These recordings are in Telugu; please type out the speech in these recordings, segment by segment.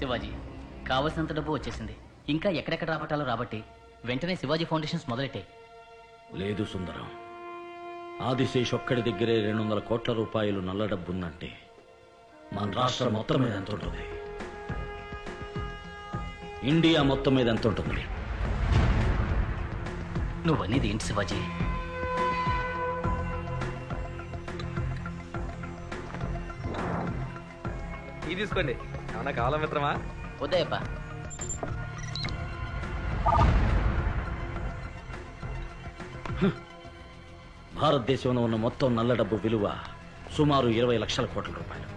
శివాజీ. కావలసినంత డబ్బు వచ్చేసింది. ఇంకా ఎక్కడెక్కడ రాబట్టాలో రాబట్టి వెంటనే శివాజీ ఫౌండేషన్స్ మొదలెట్టాయి లేదు సుందరం. ఆదిశేష్ ఒక్కడి దగ్గరే రెండు వందల కోట్ల రూపాయలు నల్ల డబ్బుందంటే మన రాష్ట్రం మొత్తం మీద ఎంత ఉంటుంది ఇండియా మొత్తం మీద ఎంత ఉంటుంది నువ్వనేది ఏంటి శివాజీ? ఇది తీసుకోండి. ఏమన్నా కావాలా మిత్రమా? ఉదయప్ప. భారతదేశంలో ఉన్న మొత్తం నల్ల డబ్బు విలువ సుమారు ఇరవై లక్షల కోట్ల రూపాయలు.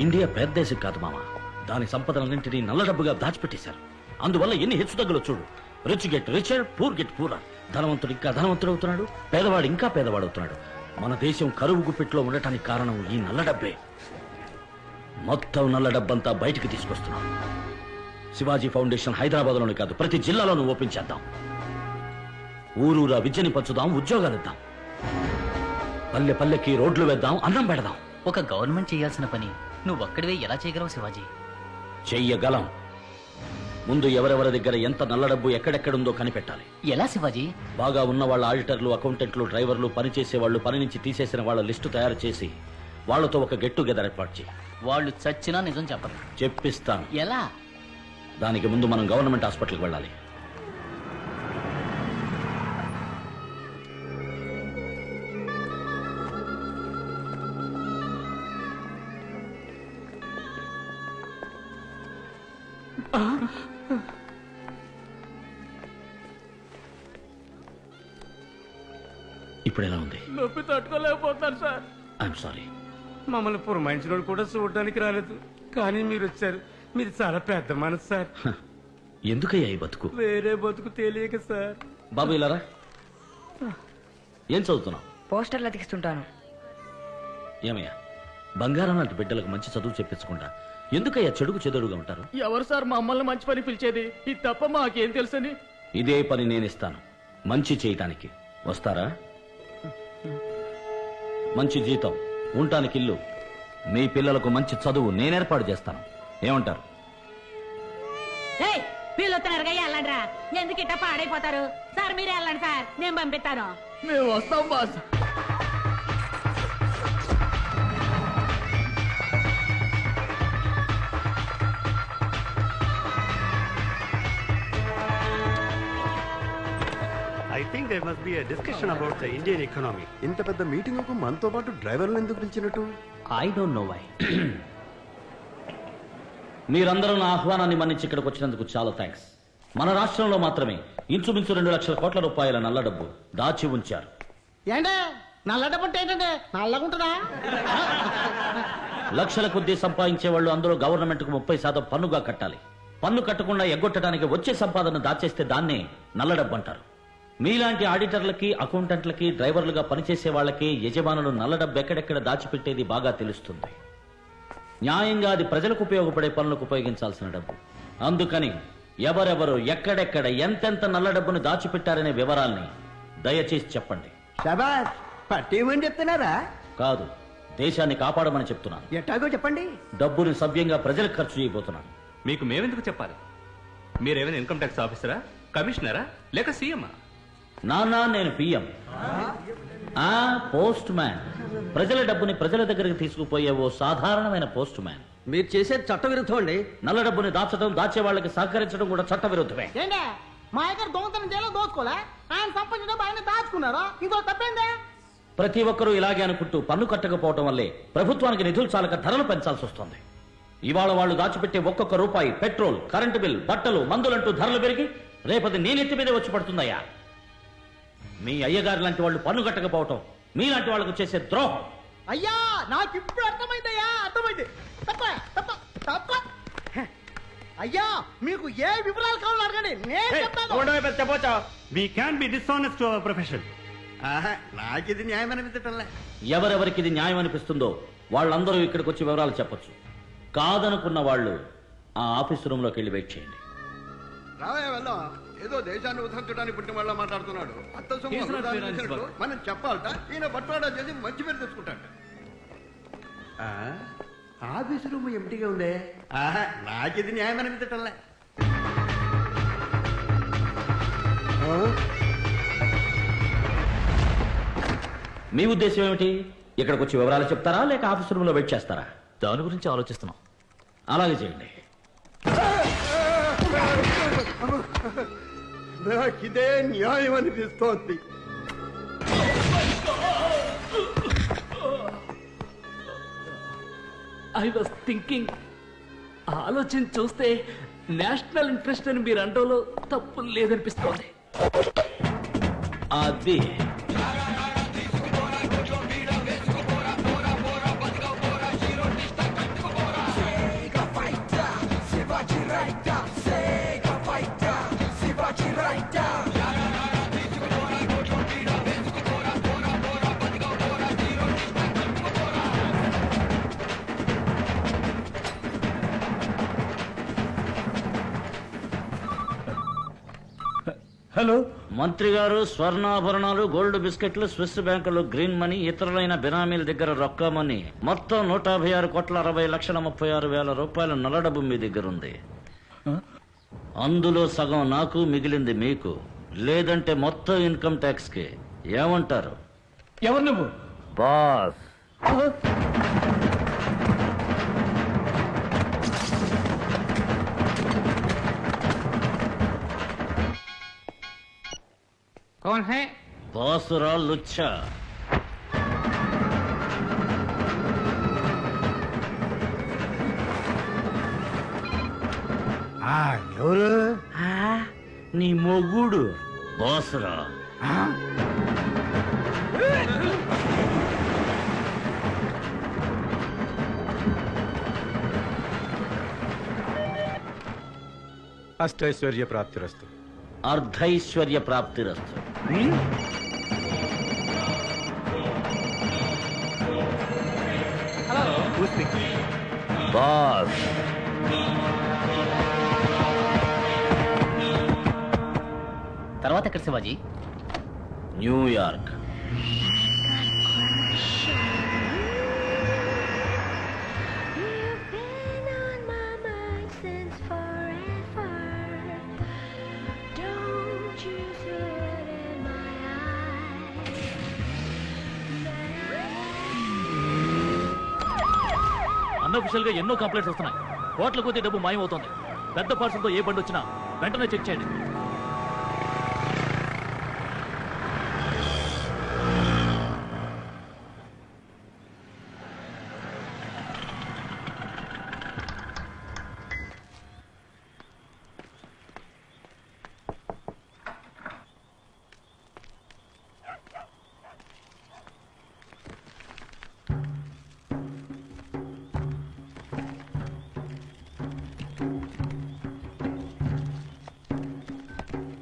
ఇండియా పెద్ద దేశం కాదు మామ. దాని సంపదలన్నింటినీ నల్ల డబ్బుగా దాచిపెట్టేశారు. అందువల్ల ఎన్ని హెచ్చుతగ్గులు చూడు. Rich get richer poor get poor ధనవంతుడు ఇంకా ధనవంతుడు అవుతున్నాడు. పేదవాడు ఇంకా పేదవాడు అవుతున్నాడు. మన దేశం కరువు గుప్పిట్లో ఉండటానికి కారణం ఈ నల్ల డబ్బే. మొత్తం నల్ల డబ్బంతా బయటికి తీసుకొస్తున్నాం. శివాజీ ఫౌండేషన్ హైదరాబాద్లోనే కాదు ప్రతి జిల్లాలోనూ ఓపెన్ చేద్దాం. ఊరూరా విద్యని పంచుదాం ఉద్యోగాలు ఇద్దాం. పల్లె పల్లెకి రోడ్లు వేద్దాం అన్నం పెడదాం. ఒక గవర్నమెంట్ చేయాల్సిన పని. నువ్వు ఒక్కడివే ఎలా చేయగలవు శివాజీ? చెయ్యగలం. ముందు ఎవరెవరి దగ్గర ఎంత నల్ల డబ్బు ఎక్కడెక్కడుందో కనిపెట్టాలి. ఎలా శివాజీ? బాగా ఉన్న వాళ్ళ ఆడిటర్లు అకౌంటెంట్లు డ్రైవర్లు పనిచేసే వాళ్ళు పని నుంచి తీసేసిన వాళ్ళ లిస్టు తయారు చేసి వాళ్ళతో ఒక గెట్ టుగెదర్ ఏర్పాటు చేయి. వాళ్ళు చచ్చినా నిజం చెప్పరు. చెప్పిస్తాను. ఎలా? దానికి ముందు మనం గవర్నమెంట్ హాస్పిటల్కి వెళ్ళాలి. ఇప్పుడు ఎలా ఉంది? నొప్పి తట్టుకోలేకపోతున్నాను సార్. ఐఎమ్ సారీ మమ్మల్ని పురమాయించిన కూడా చూడడానికి రాలేదు. కానీ మీరు వచ్చారు మీరు చాలా పెద్ద మనసు సార్. ఎందుకయ్యా ఈ బతుకు? వేరే బతుకు తెలియక సార్. బాబు ఇలారా? ఏం చదువుతున్నావు? పోస్టర్లు అతికిస్తుంటాను. ఏమయ్యా? బంగారం లాంటి బిడ్డలకు మంచి చదువు చెప్పించకుండా ఎందుకయ్యా చెడుకు చెదురుగా ఉంటారు? ఎవరు సార్ మమ్మల్ని మంచి పని పిలిచేది? ఇది తప్ప మాకేం తెలుసని? ఇదే పని నేనిస్తాను. మంచి చేయటానికి. వస్తారా? మంచి జీతం. ఉండటానికి ఇల్లు మీ పిల్లలకు మంచి చదువు నేను ఏర్పాటు చేస్తాను. ఏమంటారు? ఏయ్ వీళ్ళు వస్తున్నారు కదా వెళ్ళండి రా ఎందుకు ఇట్ట పాడైపోతారు? సార్ మీరే వెళ్ళండి సార్. నేను పంపిస్తాను. మేము వస్తాం boss. I think there must be a discussion about the Indian economy. ఇంత పెద్ద మీటింగ్కు మనతో పాటు డ్రైవర్లు ఎందుకు పిలిచినట్టు? ఐ డోంట్ నో వై మీరందరూ నా ఆహ్వానాన్ని మన్నించి ఇక్కడికి వచ్చినందుకు చాలా థ్యాంక్స్ మన రాష్ట్రంలో మాత్రమే ఇంచుమించు రెండు లక్షల కోట్ల రూపాయల నల్ల డబ్బు దాచి ఉంచారు. ఏంటే? నల్లటపట్టు ఏంటంటే? నల్లగుంటుందా? లక్షల కొద్దీ సంపాదించే వాళ్ళు అందరూ గవర్నమెంట్కు ముప్పై శాతం పన్నుగా కట్టాలి. పన్ను కట్టకుండా ఎగ్గొట్టడానికి వచ్చే సంపాదన దాచేస్తే దాన్నే నల్ల డబ్బు అంటారు. మీలాంటి ఆడిటర్లకి అకౌంటెంట్లకి డ్రైవర్లుగా పనిచేసే వాళ్ళకి యజమానులు నల్ల డబ్బు ఎక్కడెక్కడ దాచిపెట్టేది బాగా తెలుస్తుంది. న్యాయంగా అది ప్రజలకు ఉపయోగపడే పనులకు ఉపయోగించాల్సిన డబ్బు. అందుకని ఎవరెవరు ఎక్కడెక్కడ ఎంతెంత నల్ల డబ్బును దాచిపెట్టారనే వివరాల్ని దయచేసి చెప్పండి. శబాష్ పట్టేమని చెప్తున్నారా? కాదు దేశాన్ని కాపాడమని చెప్తున్నాను. ఎట్టాగో చెప్పండి. డబ్బుని సవ్యంగా ప్రజలకు ఖర్చు చేయబోతున్నాను. మీకు మేమెందుకు చెప్పాలి? మీరేమైనా ఇన్కమ్ ట్యాక్స్ ఆఫీసరా కమిషనరా లేక సీఎమా నానా నేను పిఎం. ఆ పోస్ట్ మ్యాన్. ప్రజల డబ్బుని ప్రజల దగ్గరికి తీసుకుపోయే ఓ సాధారణమైన పోస్ట్ మ్యాన్. మీరు చేసేది చట్ట విరుద్ధం అండి. నల్ల డబ్బుని దాచడం దాచే వాళ్ళకి సహకరించడం కూడా చట్ట విరుద్ధమే ఏంటే? మా దగ్గర దొంగతనం చేయాలో దోచుకోలే? ఆయన సంపాదించడం ఆయన దాచుకున్నారా? ఇంకో తప్పేందే ప్రతి ఒక్కరూ ఇలాగే అనుకుంటూ పన్ను కట్టకపోవటం వల్లే ప్రభుత్వానికి నిధులు చాలక ధరలు పెంచాల్సి వస్తుంది. ఇవాళ వాళ్ళు దాచిపెట్టే ఒక్కొక్క రూపాయి పెట్రోల్ కరెంటు బిల్ బట్టలు మందులంటూ ధరలు పెరిగి రేపది నీ నెత్తి మీద వచ్చి పడుతుందయ్యా. మీ అయ్యగారు లాంటి వాళ్ళు పన్ను కట్టకపోవటం మీలాంటి వాళ్ళకు చేసే ద్రోహం. అయ్యా నాకు ఇప్పుడు అర్థమైందయ్యా అర్థమైంది. తప్ప తప్ప తప్ప. అయ్యా మీకు ఏ వివరాలు కావాలో అడగండి. నేను చెప్తాను. We can't be dishonest to our profession. నాకు ఇది న్యాయం అనిపించటంలే ఎవరెవరికి ఇది న్యాయం అనిపిస్తుందో వాళ్ళందరూ ఇక్కడికి వచ్చి వివరాలు చెప్పొచ్చు. కాదనుకున్న వాళ్ళు ఆ ఆఫీస్ రూమ్లోకి వెళ్ళి వెయిట్ చేయండి. రావయ్య వెళ్దాం. ఏదో దేశాన్ని ఉద్ధరించడానికి పుట్టిన వాళ్ళ మాట్లాడుతున్నాడు. అత్త సొమ్ము మనం చెప్పాలట. ఈయన బట్వాడా చేసి మంచి పేరు తెచ్చుకుంటాడు. ఆఫీస్ ఆఫీసు రూమ్ ఎంటిగా నాకిది న్యాయం అనిపించటంలే ఆ? మీ ఉద్దేశం ఏమిటి? ఇక్కడికి వచ్చి వివరాలు చెప్తారా లేక ఆఫీస్ రూమ్లో వెయిట్ చేస్తారా? దాని గురించి ఆలోచిస్తున్నాం. అలాగే చేయండి. నాకిదే న్యాయం అనిపిస్తోంది ఐ వాస్ థింకింగ్ ఆలోచన చూస్తే నేషనల్ ఇంట్రెస్ట్ అని మీరు అంటంలో తప్పు లేదనిపిస్తోంది. అది. హలో. మంత్రి గారు స్వర్ణాభరణాలు గోల్డ్ బిస్కెట్లు స్విస్ బ్యాంకులు గ్రీన్ మనీ ఇతరులైన బినామీల దగ్గర రొక్క మనీ. మొత్తం నూట యాభై ఆరు కోట్ల అరవై లక్షల ముప్పై ఆరు వేల రూపాయల నల్లడబ్బు మీ దగ్గర ఉంది. అందులో సగం నాకు మిగిలింది మీకు. లేదంటే మొత్తం ఇన్కమ్ ట్యాక్స్కి ఏమంటారు? ఎవరు నువ్వు? బాస్. కౌన్ హై బాసురా లుచ్చా. ఎవరు? నీ మొగుడు. బాసురా. అష్టైశ్వర్య ప్రాప్తిరస్తు. అర్ధైశ్వర్య ప్రాప్తిరస్తు బాస్. తర్వాత ఎక్కడ శివాజీ? న్యూయార్క్ అన్అఫిషియల్గా ఎన్నో కంప్లైంట్స్ వస్తున్నాయి. కోట్ల కొద్ది డబ్బు మాయమవుతోంది. పెద్ద పార్సల్తో ఏ బండి వచ్చినా వెంటనే చెక్ చేయండి.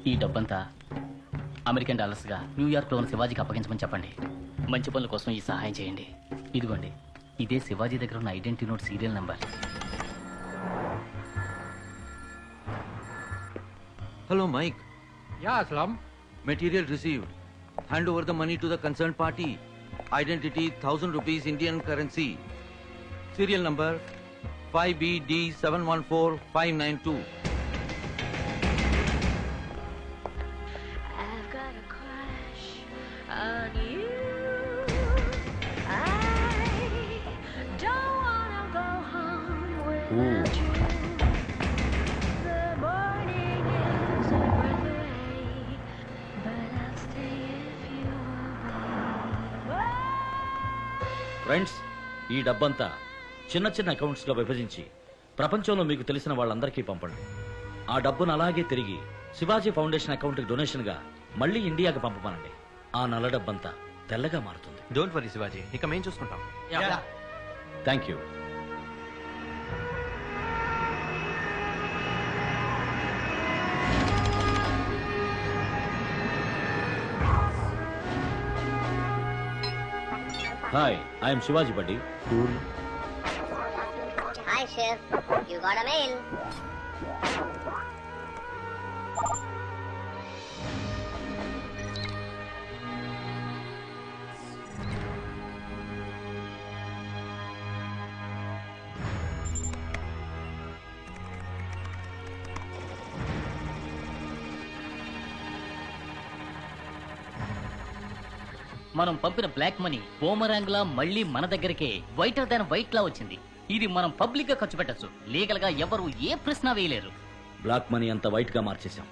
ఈ డబ్బంతా అమెరికన్ డాలర్స్గా న్యూయార్క్లో ఉన్న శివాజీకి అప్పగించమని చెప్పండి. మంచి పనుల కోసం ఈ సహాయం చేయండి. ఇదిగోండి ఇదే శివాజీ దగ్గర ఉన్న identity note serial number. Hello Mike. Yeah material receive hand over the money to the concern party. Identity thousand rupees Indian currency. Serial number five B D seven one four five nine two. Friends ఈ డబ్బంతా చిన్న చిన్న అకౌంట్స్గా విభజించి ప్రపంచంలో మీకు తెలిసిన వాళ్ళందరికీ పంపండి. ఆ డబ్బును అలాగే తిరిగి శివాజీ ఫౌండేషన్ అకౌంట్కి డొనేషన్గా మళ్ళీ ఇండియాకి పంపమనండి. ఆ నల్ల డబ్బంతా తెల్లగా మారుతుంది. Don't worry Shivaji. ఇక మేం చూసుకుంటాం. Thank you Hi, I am Shivaji buddy. Cool. Hi, Shiv. You got a mail. మనం పంపిన బ్లాక్ మనీ బోమరాంగ్ లా మళ్ళీ మన దగ్గరికే వైటర్ దాన్ వైట్ లా వచ్చింది. ఇది మనం పబ్లిక్గా ఖర్చు పెట్టచ్చు. లీగల్గా ఎవరు ఏ ప్రశ్న వేయలేరు. బ్లాక్ మనీ అంతా వైట్గా మార్చేశాం.